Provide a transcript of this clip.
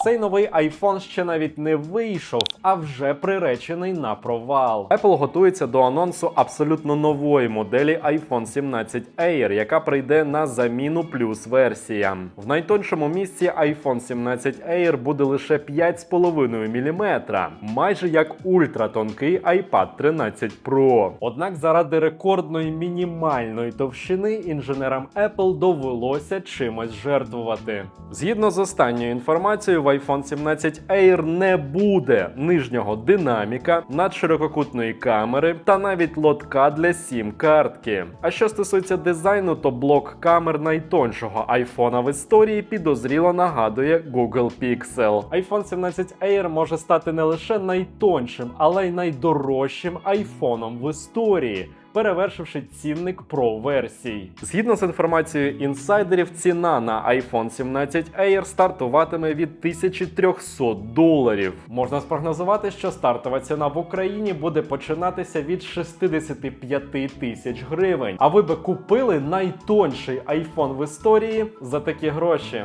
Цей новий iPhone ще навіть не вийшов, а вже приречений на провал. Apple готується до анонсу абсолютно нової моделі iPhone 17 Air, яка прийде на заміну плюс версіям. В найтоншому місці iPhone 17 Air буде лише 5,5 мм, майже як ультратонкий iPad 13 Pro. Однак заради рекордної мінімальної товщини інженерам Apple довелося чимось жертвувати. Згідно з останньою інформацією, в iPhone 17 Air не буде нижнього динаміка, надширококутної камери та навіть лотка для сім-картки. А що стосується дизайну, то блок камер найтоншого iPhone в історії підозріло нагадує Google Pixel. iPhone 17 Air може стати не лише найтоншим, але й найдорожчим айфоном в історії перевершивши цінник Pro версій. Згідно з інформацією інсайдерів, ціна на iPhone 17 Air стартуватиме від 1300 доларів. Можна спрогнозувати, що стартова ціна в Україні буде починатися від 65 тисяч гривень. А ви би купили найтонший iPhone в історії за такі гроші?